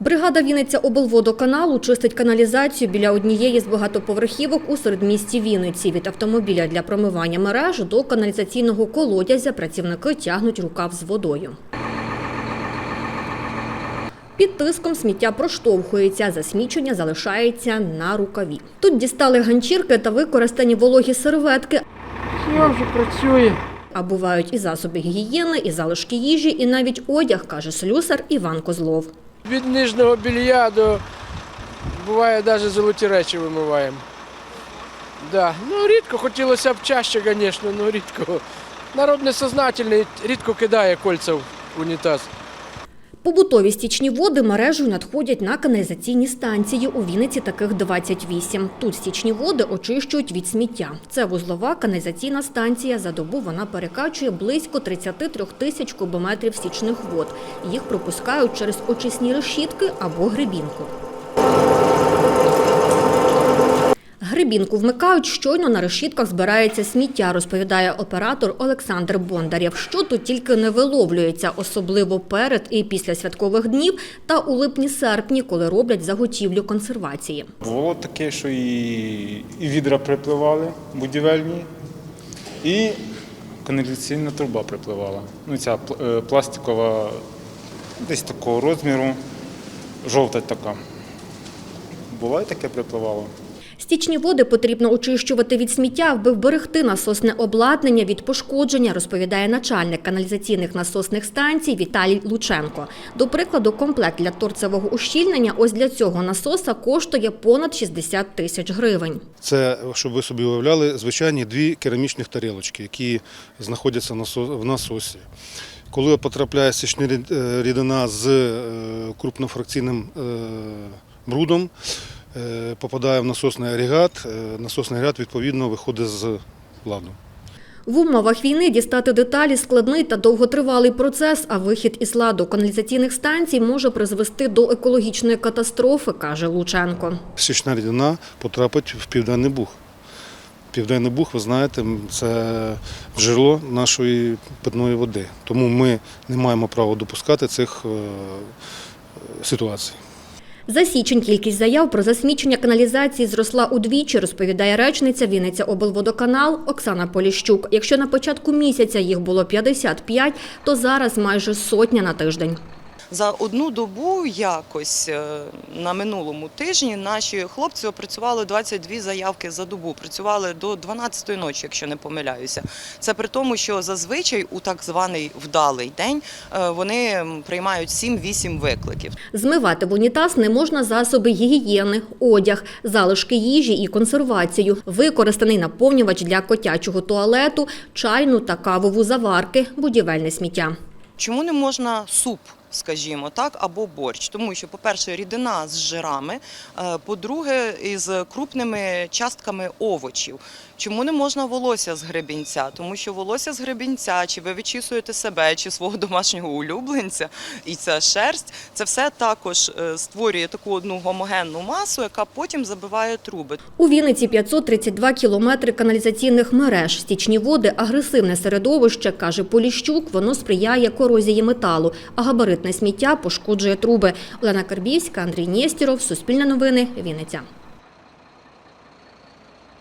Бригада Вінниця облводоканалу чистить каналізацію біля однієї з багатоповерхівок у середмісті Вінниці. Від автомобіля для промивання мереж до каналізаційного колодязя працівники тягнуть рукав з водою. Під тиском сміття проштовхується, засмічення залишається на рукаві. Тут дістали ганчірки та використані вологі серветки, Все вже працює. а бувають і засоби гігієни, і залишки їжі, і навіть одяг, каже слюсар Іван Козлов. Від нижнього білья до буває навіть золоті речі вимиваємо. Да. Ну, рідко хотілося б чаще, звісно, але рідко. Народ несознательний, рідко кидає кольця в унітаз. Побутові стічні води мережею надходять на каналізаційні станції. У Вінниці таких 28. Тут стічні води очищують від сміття. Це вузлова каналізаційна станція. За добу вона перекачує близько 33 тисяч кубометрів стічних вод. Їх пропускають через очисні решітки або грибінку. Грибінку вмикають, щойно на решітках збирається сміття, розповідає оператор Олександр Бондарєв. Що тут тільки не виловлюється, особливо перед і після святкових днів та у липні-серпні, коли роблять заготівлю консервації. Було таке, що і, відра припливали будівельні, і каналізаційна труба припливала. Ну, ця е, пластикова десь такого розміру, жовта така. Була таке припливало. Стічні води потрібно очищувати від сміття, аби вберегти насосне обладнання від пошкодження, розповідає начальник каналізаційних насосних станцій Віталій Лученко. До прикладу, комплект для торцевого ущільнення ось для цього насоса коштує понад 60 тисяч гривень. Це, щоб ви собі уявляли, звичайні дві керамічних тарілочки, які знаходяться в насосі. Коли потрапляє січна е, рідина з е, крупнофракційним е, брудом, попадає в насосний агрегат, е, насосний агрегат відповідно виходить з ладу. В умовах війни дістати деталі складний та довготривалий процес, а вихід із ладу каналізаційних станцій може призвести до екологічної катастрофи, каже Лученко. Січна рідина потрапить в Південний Буг. Південний Буг, ви знаєте, це джерело нашої питної води. Тому ми не маємо права допускати цих е, ситуацій. За січень кількість заяв про засмічення каналізації зросла удвічі, розповідає речниця Вінниця облводоканал Оксана Поліщук. Якщо на початку місяця їх було 55, то зараз майже сотня на тиждень. За одну добу якось е, на минулому тижні наші хлопці опрацювали 22 заявки за добу. Працювали до 12-ї ночі, якщо не помиляюся. Це при тому, що зазвичай у так званий вдалий день е, вони приймають 7-8 викликів. Змивати в унітаз не можна засоби гігієни, одяг, залишки їжі і консервацію, використаний наповнювач для котячого туалету, чайну та кавову заварки, будівельне сміття. Чому не можна суп? Скажімо так, або борщ, тому що, по-перше, рідина з жирами, е, по-друге, із крупними частками овочів. Чому не можна волосся з гребінця? Тому що волосся з гребінця, чи ви відчісуєте себе, чи свого домашнього улюбленця, і ця шерсть, це все також е, створює таку одну гомогенну масу, яка потім забиває труби. У Вінниці 532 кілометри каналізаційних мереж. Стічні води – агресивне середовище, каже Поліщук. Воно сприяє корозії металу, а габаритне сміття пошкоджує труби. Олена Карбівська, Андрій Нєстіров, Суспільне новини, Вінниця.